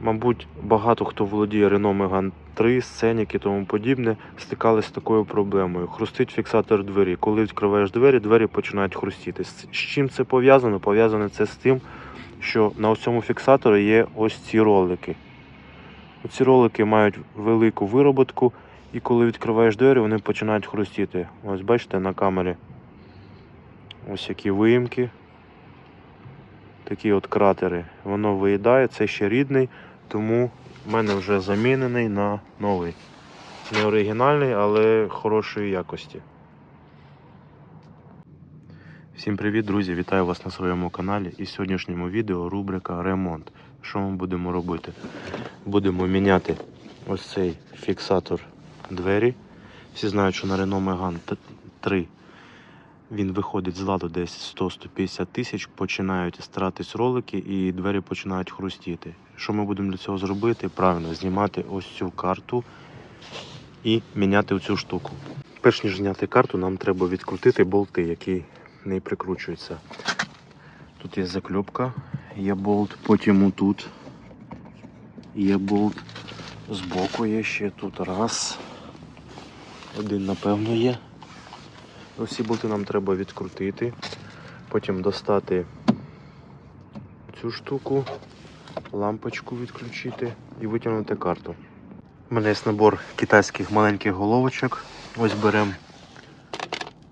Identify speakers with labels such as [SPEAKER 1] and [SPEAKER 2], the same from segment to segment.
[SPEAKER 1] Мабуть, багато хто володіє Renault Megane 3, Scenic і тому подібне, стикалися з такою проблемою. Хрустить фіксатор двері. Коли відкриваєш двері, двері починають хрустіти. З чим це пов'язано? Пов'язане це з тим, що на цьому фіксаторі є ось ці ролики. Ці ролики мають велику вироботку, і коли відкриваєш двері, вони починають хрустіти. Ось бачите на камері. Ось які виїмки. Такі от кратери. Воно виїдає, це ще рідний, тому в мене вже замінений на новий. Не оригінальний, але хорошої якості. Всім привіт, друзі! Вітаю вас на своєму каналі. І в сьогоднішньому відео рубрика Ремонт. Що ми будемо робити? Будемо міняти ось цей фіксатор двері. Всі знають, що на Renault Megane 3 він виходить з ладу десь 100-150 тисяч, починають стиратись ролики і двері починають хрустіти. Що ми будемо для цього зробити? Правильно, знімати ось цю карту і міняти цю штуку. Перш ніж зняти карту, нам треба відкрутити болти, які не прикручуються. Тут є закльопка, є болт, потім тут є болт. Збоку є ще тут раз. Один, напевно, є. Усі болти нам треба відкрутити, потім достати цю штуку, лампочку відключити і витягнути карту. У мене є набор китайських маленьких головочок. Ось беремо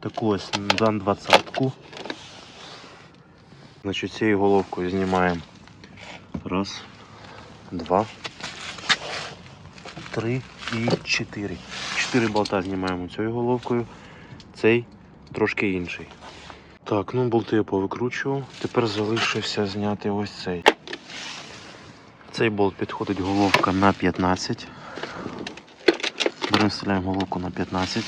[SPEAKER 1] таку ось дан 20 Значить, цією головкою знімаємо раз, два, три і чотири. Чотири болта знімаємо цією головкою цей трошки інший. Так, ну болти я повикручував. Тепер залишився зняти ось цей. Цей болт підходить головка на 15. Беремо вставляємо головку на 15.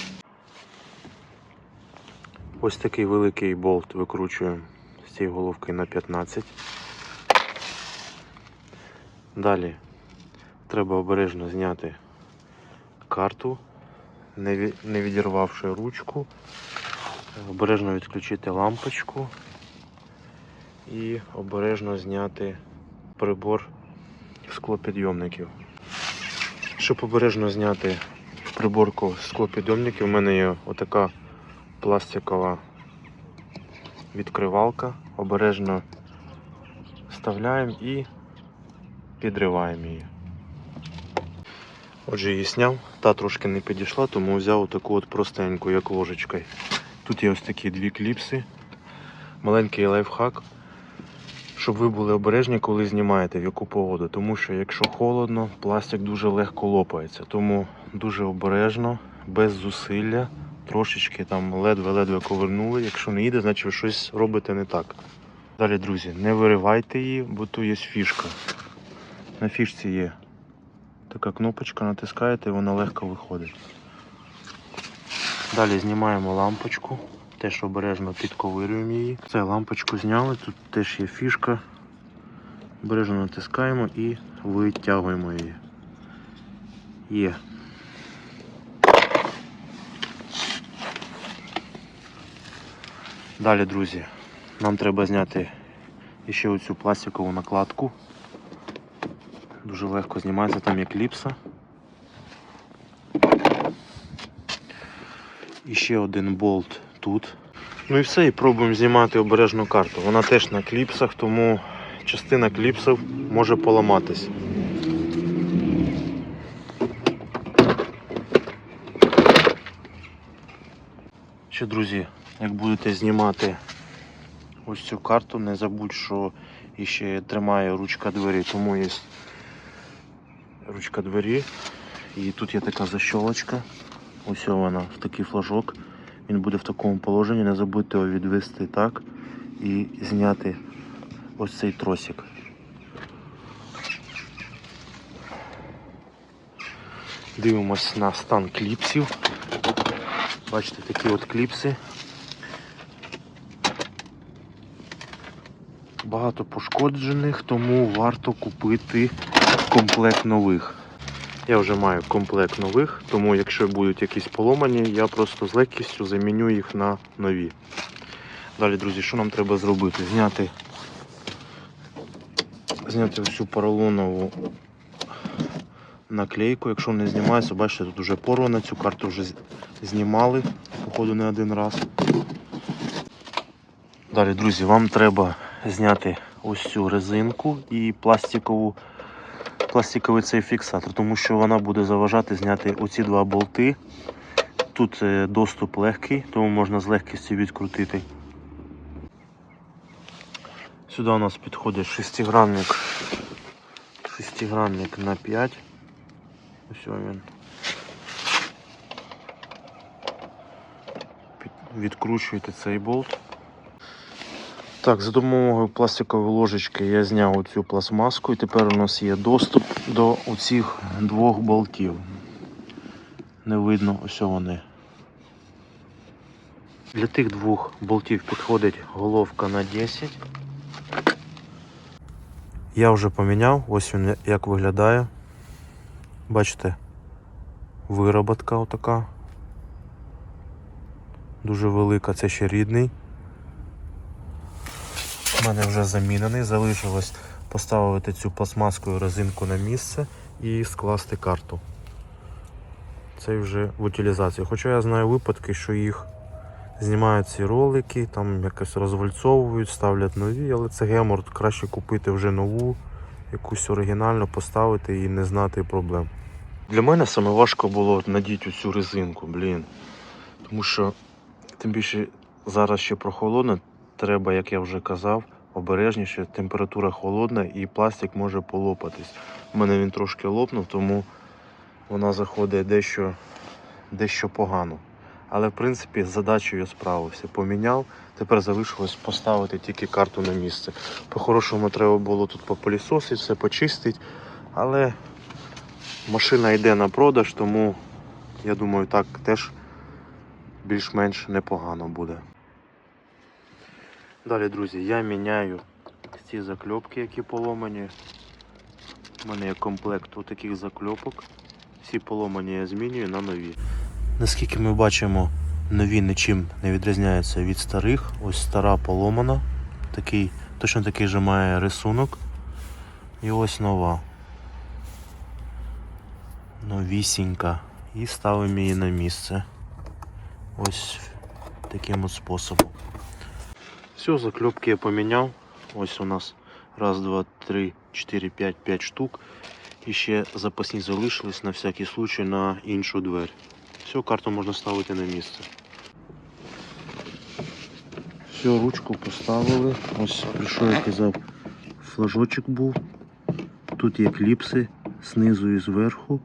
[SPEAKER 1] Ось такий великий болт викручуємо з цієї головки на 15. Далі треба обережно зняти карту не, відірвавши ручку, обережно відключити лампочку і обережно зняти прибор склопідйомників. Щоб обережно зняти приборку склопідйомників, у мене є отака пластикова відкривалка. Обережно вставляємо і підриваємо її. Отже, її зняв, та трошки не підійшла, тому взяв таку от простеньку, як ложечкою. Тут є ось такі дві кліпси, маленький лайфхак, щоб ви були обережні, коли знімаєте в яку погоду. Тому що якщо холодно, пластик дуже легко лопається. Тому дуже обережно, без зусилля, трошечки там ледве-ледве ковернули. Якщо не їде, значить ви щось робите не так. Далі, друзі, не виривайте її, бо тут є фішка. На фішці є Така кнопочка натискаєте і вона легко виходить. Далі знімаємо лампочку, теж обережно підковирюємо її. Це лампочку зняли, тут теж є фішка. Обережно натискаємо і витягуємо її. Є. Далі, друзі, нам треба зняти ще оцю пластикову накладку. Дуже легко знімається, там є кліпса. І ще один болт тут. Ну і все, і пробуємо знімати обережну карту. Вона теж на кліпсах, тому частина кліпсів може поламатись. Ще, друзі, як будете знімати ось цю карту, не забудь, що іще тримає ручка двері, тому є ручка двері. І тут є така защолочка. Ось вона в такий флажок. Він буде в такому положенні. Не забудьте його відвести так і зняти ось цей тросик. Дивимось на стан кліпсів. Бачите, такі от кліпси. Багато пошкоджених, тому варто купити комплект нових. Я вже маю комплект нових, тому якщо будуть якісь поломані, я просто з легкістю заміню їх на нові. Далі, друзі, що нам треба зробити? Зняти зняти всю поролонову наклейку. Якщо не знімається, бачите, тут вже порвана, цю карту вже знімали, походу, не один раз. Далі, друзі, вам треба зняти ось цю резинку і пластикову, пластиковий цей фіксатор, тому що вона буде заважати зняти оці два болти. Тут е, доступ легкий, тому можна з легкістю відкрутити. Сюди у нас підходить шестигранник, шестигранник на 5. Ось він. Відкручуєте цей болт. Так, за допомогою пластикової ложечки я зняв цю пластмаску і тепер у нас є доступ до оцих двох болтів. Не видно, ось вони. Для тих двох болтів підходить головка на 10. Я вже поміняв, ось він як виглядає. Бачите, вироботка отака. Дуже велика, це ще рідний. У мене вже замінений, залишилось поставити цю пластмаску резинку на місце і скласти карту. Це вже в утилізації. Хоча я знаю випадки, що їх знімають ці ролики, там якось розвальцовують, ставлять нові, але це гемор, краще купити вже нову, якусь оригінальну, поставити і не знати проблем. Для мене саме важко було надіти цю резинку, блін. Тому що тим більше зараз ще прохолодно, треба, як я вже казав, обережніше, температура холодна і пластик може полопатись. У мене він трошки лопнув, тому вона заходить дещо, дещо погано. Але в принципі з задачею справився. Поміняв. Тепер залишилось поставити тільки карту на місце. По-хорошому треба було тут попилісосити, все почистити. Але машина йде на продаж, тому я думаю, так теж більш-менш непогано буде. Далі, друзі, я міняю ці закльопки, які поломані. У мене є комплект таких закльопок. Всі поломані я змінюю на нові. Наскільки ми бачимо, нові нічим не відрізняються від старих. Ось стара поломана. Такий, точно такий же має рисунок. І ось нова. Новісінька. І ставимо її на місце. Ось таким от способом. Все, заклепки я поміняв. Ось у нас раз, два, три, чотири, п'ять, п'ять штук. І ще запасні залишились на всякий случай на іншу двері. Все, карту можна ставити на місце. Все, ручку поставили. Ось прийшов, я казав, флажочок був. Тут є кліпси знизу і зверху.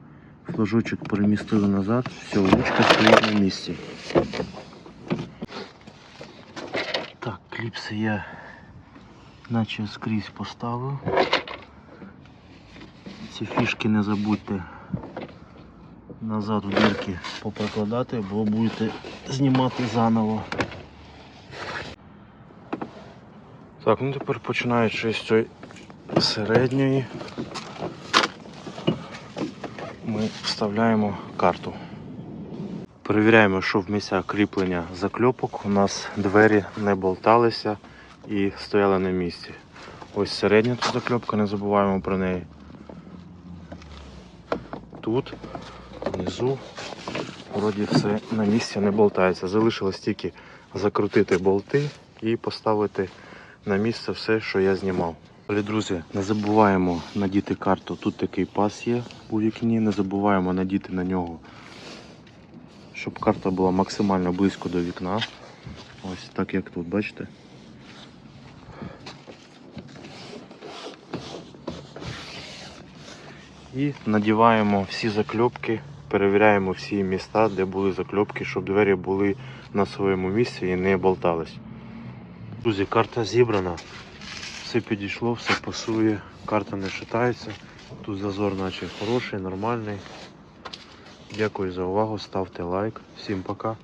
[SPEAKER 1] Флажочок перемістили назад. Все, ручка стоїть на місці. Так, кліпси я наче скрізь поставив. Ці фішки не забудьте назад в дірки поприкладати, бо будете знімати заново. Так, ну тепер починаючи з цієї середньої, ми вставляємо карту. Перевіряємо, що в місцях кріплення закльопок у нас двері не болталися і стояли на місці. Ось середня тут закльопка, не забуваємо про неї. Тут, внизу, вроді все на місці не болтається. Залишилось тільки закрутити болти і поставити на місце все, що я знімав. Але, друзі, не забуваємо надіти карту. Тут такий пас є у вікні, не забуваємо надіти на нього щоб карта була максимально близько до вікна. Ось так як тут, бачите? І надіваємо всі закльопки, перевіряємо всі міста, де були закльопки, щоб двері були на своєму місці і не болтались. Друзі, карта зібрана, все підійшло, все пасує, карта не шатається. Тут зазор наче хороший, нормальний. Дякую за увагу, ставте лайк. Всім пока.